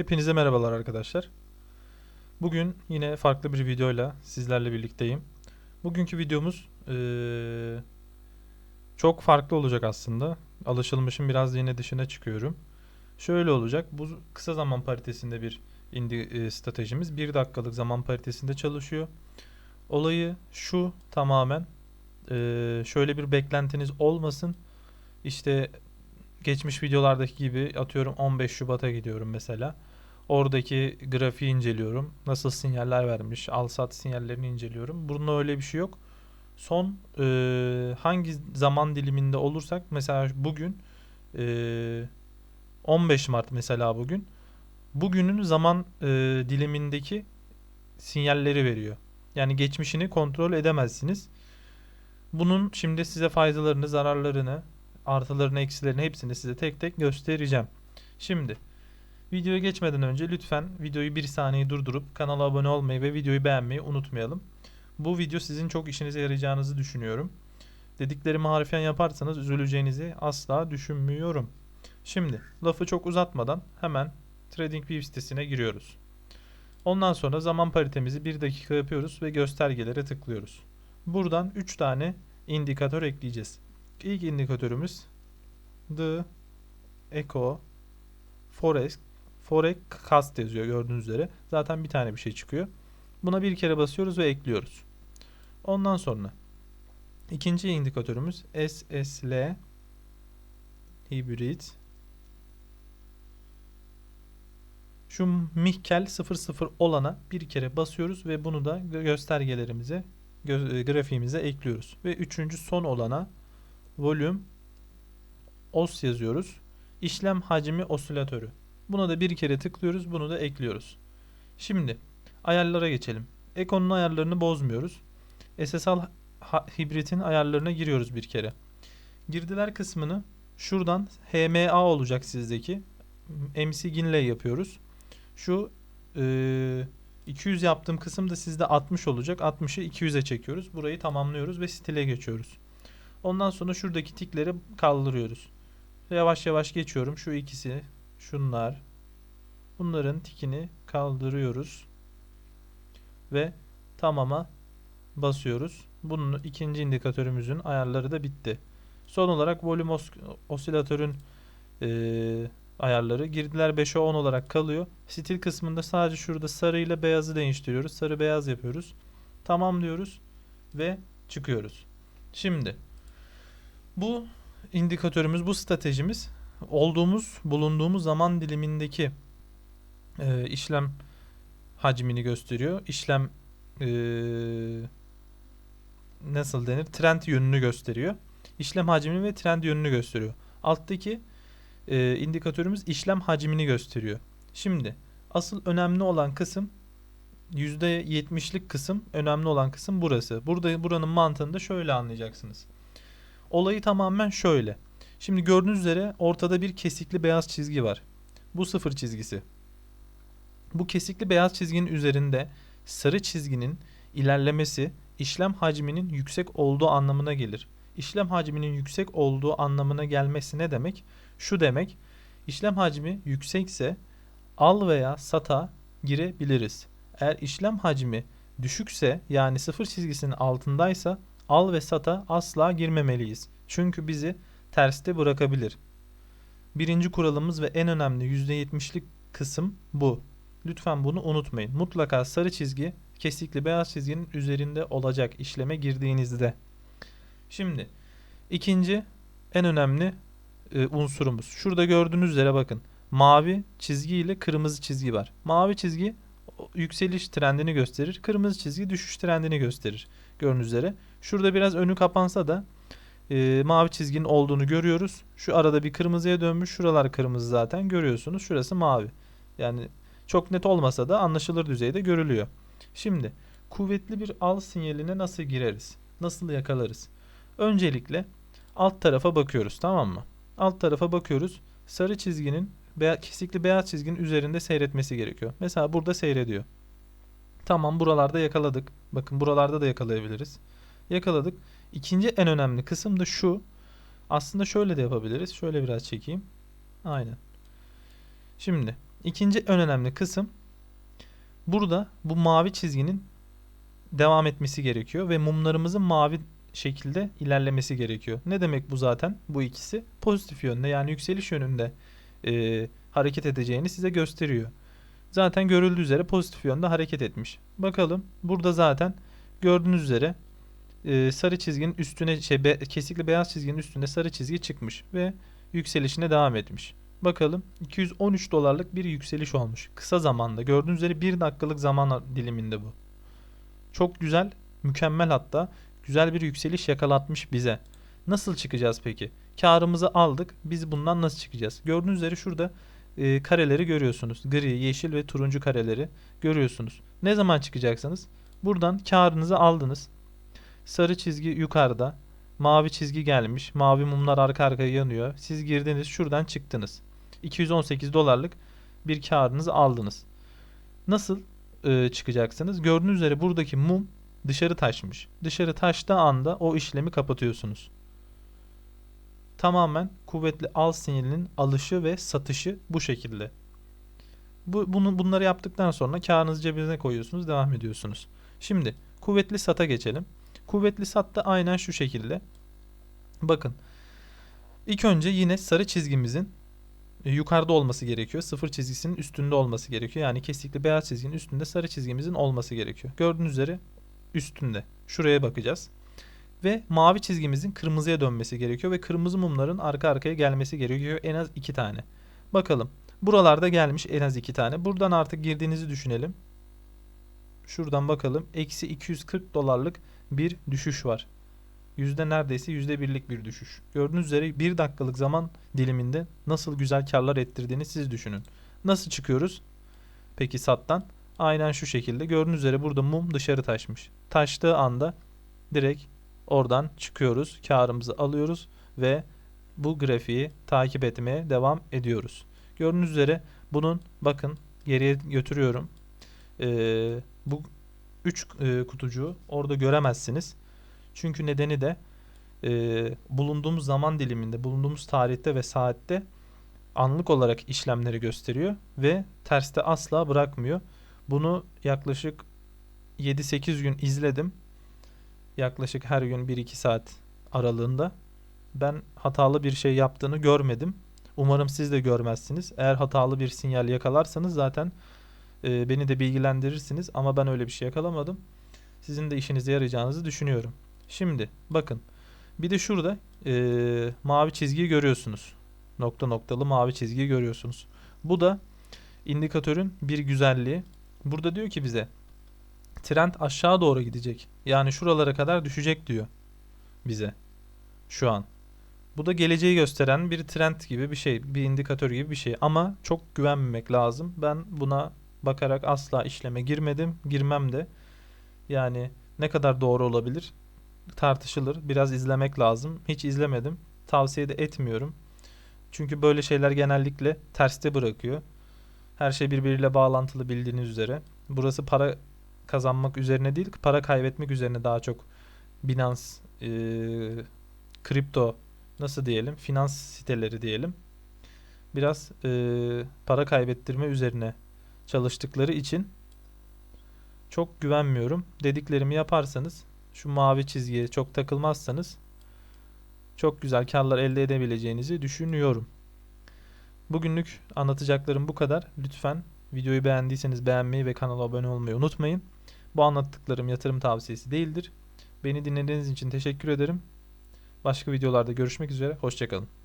Hepinize merhabalar arkadaşlar. Bugün yine farklı bir videoyla sizlerle birlikteyim. Bugünkü videomuz eee, çok farklı olacak aslında. Alışılmışın biraz yine dışına çıkıyorum. Şöyle olacak. Bu kısa zaman paritesinde bir indi eee, stratejimiz. Bir dakikalık zaman paritesinde çalışıyor. Olayı şu tamamen eee, şöyle bir beklentiniz olmasın. İşte geçmiş videolardaki gibi atıyorum 15 Şubat'a gidiyorum mesela. Oradaki grafiği inceliyorum. Nasıl sinyaller vermiş, al sat sinyallerini inceliyorum. Bunun öyle bir şey yok. Son e, hangi zaman diliminde olursak mesela bugün e, 15 Mart mesela bugün. Bugünün zaman e, dilimindeki sinyalleri veriyor. Yani geçmişini kontrol edemezsiniz. Bunun şimdi size faydalarını, zararlarını, artılarını, eksilerini hepsini size tek tek göstereceğim. Şimdi videoya geçmeden önce lütfen videoyu bir saniye durdurup kanala abone olmayı ve videoyu beğenmeyi unutmayalım. Bu video sizin çok işinize yarayacağınızı düşünüyorum. Dediklerimi harfiyen yaparsanız üzüleceğinizi asla düşünmüyorum. Şimdi lafı çok uzatmadan hemen TradingView sitesine giriyoruz. Ondan sonra zaman paritemizi 1 dakika yapıyoruz ve göstergelere tıklıyoruz. Buradan 3 tane indikatör ekleyeceğiz. İlk indikatörümüz The Eco Forex Forecast yazıyor gördüğünüz üzere. Zaten bir tane bir şey çıkıyor. Buna bir kere basıyoruz ve ekliyoruz. Ondan sonra ikinci indikatörümüz SSL Hybrid şu Mihkel 00 olana bir kere basıyoruz ve bunu da gö- göstergelerimize gö- e, grafiğimize ekliyoruz. Ve üçüncü son olana volüm os yazıyoruz. İşlem hacmi osilatörü. Buna da bir kere tıklıyoruz. Bunu da ekliyoruz. Şimdi ayarlara geçelim. Ekonun ayarlarını bozmuyoruz. SSL hibritin ayarlarına giriyoruz bir kere. Girdiler kısmını şuradan HMA olacak sizdeki. MC Ginley yapıyoruz. Şu eee 200 yaptığım kısım da sizde 60 olacak. 60'ı 200'e çekiyoruz. Burayı tamamlıyoruz ve stile geçiyoruz. Ondan sonra şuradaki tikleri kaldırıyoruz. Yavaş yavaş geçiyorum. Şu ikisi, şunlar. Bunların tikini kaldırıyoruz. Ve tamama basıyoruz. Bunun ikinci indikatörümüzün ayarları da bitti. Son olarak volüm os- osilatörün eee, ayarları girdiler 5'e 10 olarak kalıyor. Stil kısmında sadece şurada sarı ile beyazı değiştiriyoruz. Sarı beyaz yapıyoruz. Tamam diyoruz ve çıkıyoruz. Şimdi bu indikatörümüz, bu stratejimiz olduğumuz, bulunduğumuz zaman dilimindeki e, işlem hacmini gösteriyor. İşlem e, nasıl denir? Trend yönünü gösteriyor. İşlem hacmini ve trend yönünü gösteriyor. Alttaki e, indikatörümüz işlem hacmini gösteriyor. Şimdi asıl önemli olan kısım %70'lik kısım önemli olan kısım burası. Burada buranın mantığını da şöyle anlayacaksınız. Olayı tamamen şöyle. Şimdi gördüğünüz üzere ortada bir kesikli beyaz çizgi var. Bu sıfır çizgisi. Bu kesikli beyaz çizginin üzerinde sarı çizginin ilerlemesi işlem hacminin yüksek olduğu anlamına gelir. İşlem hacminin yüksek olduğu anlamına gelmesi ne demek? Şu demek. İşlem hacmi yüksekse al veya sata girebiliriz. Eğer işlem hacmi düşükse yani sıfır çizgisinin altındaysa al ve sata asla girmemeliyiz. Çünkü bizi terste bırakabilir. Birinci kuralımız ve en önemli %70'lik kısım bu. Lütfen bunu unutmayın. Mutlaka sarı çizgi kesikli beyaz çizginin üzerinde olacak işleme girdiğinizde. Şimdi ikinci en önemli e, unsurumuz. Şurada gördüğünüz üzere bakın. Mavi çizgi ile kırmızı çizgi var. Mavi çizgi yükseliş trendini gösterir. Kırmızı çizgi düşüş trendini gösterir. Gördüğünüz üzere. Şurada biraz önü kapansa da e, mavi çizginin olduğunu görüyoruz. Şu arada bir kırmızıya dönmüş. Şuralar kırmızı zaten görüyorsunuz. Şurası mavi. Yani çok net olmasa da anlaşılır düzeyde görülüyor. Şimdi kuvvetli bir al sinyaline nasıl gireriz? Nasıl yakalarız? Öncelikle alt tarafa bakıyoruz tamam mı? Alt tarafa bakıyoruz. Sarı çizginin beya- kesikli beyaz çizginin üzerinde seyretmesi gerekiyor. Mesela burada seyrediyor. Tamam buralarda yakaladık. Bakın buralarda da yakalayabiliriz. Yakaladık. İkinci en önemli kısım da şu. Aslında şöyle de yapabiliriz. Şöyle biraz çekeyim. Aynen. Şimdi İkinci en önemli kısım burada bu mavi çizginin devam etmesi gerekiyor ve mumlarımızın mavi şekilde ilerlemesi gerekiyor. Ne demek bu zaten? Bu ikisi pozitif yönde yani yükseliş yönünde e, hareket edeceğini size gösteriyor. Zaten görüldüğü üzere pozitif yönde hareket etmiş. Bakalım burada zaten gördüğünüz üzere e, sarı çizginin üstüne şey be, kesikli beyaz çizginin üstünde sarı çizgi çıkmış ve yükselişine devam etmiş. Bakalım 213 dolarlık bir yükseliş olmuş. Kısa zamanda gördüğünüz üzere 1 dakikalık zaman diliminde bu. Çok güzel, mükemmel hatta güzel bir yükseliş yakalatmış bize. Nasıl çıkacağız peki? Karımızı aldık. Biz bundan nasıl çıkacağız? Gördüğünüz üzere şurada e, kareleri görüyorsunuz. Gri, yeşil ve turuncu kareleri görüyorsunuz. Ne zaman çıkacaksınız? Buradan karınızı aldınız. Sarı çizgi yukarıda. Mavi çizgi gelmiş. Mavi mumlar arka arkaya yanıyor. Siz girdiniz şuradan çıktınız. 218 dolarlık bir karınızı aldınız. Nasıl e, çıkacaksınız? Gördüğünüz üzere buradaki mum dışarı taşmış. Dışarı taştığı anda o işlemi kapatıyorsunuz. Tamamen kuvvetli al sinyalinin alışı ve satışı bu şekilde. Bu, bunu, bunları yaptıktan sonra karınızı cebinize koyuyorsunuz, devam ediyorsunuz. Şimdi kuvvetli sata geçelim. Kuvvetli sat da aynen şu şekilde. Bakın. İlk önce yine sarı çizgimizin yukarıda olması gerekiyor. Sıfır çizgisinin üstünde olması gerekiyor. Yani kesikli beyaz çizginin üstünde sarı çizgimizin olması gerekiyor. Gördüğünüz üzere üstünde. Şuraya bakacağız. Ve mavi çizgimizin kırmızıya dönmesi gerekiyor ve kırmızı mumların arka arkaya gelmesi gerekiyor en az iki tane. Bakalım. Buralarda gelmiş en az iki tane. Buradan artık girdiğinizi düşünelim. Şuradan bakalım. Eksi 240 dolarlık bir düşüş var. Yüzde neredeyse yüzde birlik bir düşüş. Gördüğünüz üzere bir dakikalık zaman diliminde nasıl güzel karlar ettirdiğini siz düşünün. Nasıl çıkıyoruz? Peki sattan? Aynen şu şekilde. Gördüğünüz üzere burada mum dışarı taşmış. Taştığı anda direkt oradan çıkıyoruz. Karımızı alıyoruz ve bu grafiği takip etmeye devam ediyoruz. Gördüğünüz üzere bunun bakın geriye götürüyorum. Ee, bu 3 e, kutucuğu orada göremezsiniz. Çünkü nedeni de e, bulunduğumuz zaman diliminde, bulunduğumuz tarihte ve saatte anlık olarak işlemleri gösteriyor ve terste asla bırakmıyor. Bunu yaklaşık 7-8 gün izledim. Yaklaşık her gün 1-2 saat aralığında. Ben hatalı bir şey yaptığını görmedim. Umarım siz de görmezsiniz. Eğer hatalı bir sinyal yakalarsanız zaten e, beni de bilgilendirirsiniz ama ben öyle bir şey yakalamadım. Sizin de işinize yarayacağınızı düşünüyorum. Şimdi bakın bir de şurada e, mavi çizgiyi görüyorsunuz. Nokta noktalı mavi çizgiyi görüyorsunuz. Bu da indikatörün bir güzelliği. Burada diyor ki bize trend aşağı doğru gidecek. Yani şuralara kadar düşecek diyor bize şu an. Bu da geleceği gösteren bir trend gibi bir şey, bir indikatör gibi bir şey. Ama çok güvenmemek lazım. Ben buna bakarak asla işleme girmedim, girmem de. Yani ne kadar doğru olabilir tartışılır. Biraz izlemek lazım. Hiç izlemedim. Tavsiye de etmiyorum. Çünkü böyle şeyler genellikle terste bırakıyor. Her şey birbiriyle bağlantılı bildiğiniz üzere. Burası para kazanmak üzerine değil, para kaybetmek üzerine daha çok Binance, e, kripto nasıl diyelim, finans siteleri diyelim. Biraz e, para kaybettirme üzerine çalıştıkları için çok güvenmiyorum. Dediklerimi yaparsanız şu mavi çizgiye çok takılmazsanız çok güzel karlar elde edebileceğinizi düşünüyorum. Bugünlük anlatacaklarım bu kadar. Lütfen videoyu beğendiyseniz beğenmeyi ve kanala abone olmayı unutmayın. Bu anlattıklarım yatırım tavsiyesi değildir. Beni dinlediğiniz için teşekkür ederim. Başka videolarda görüşmek üzere. Hoşçakalın.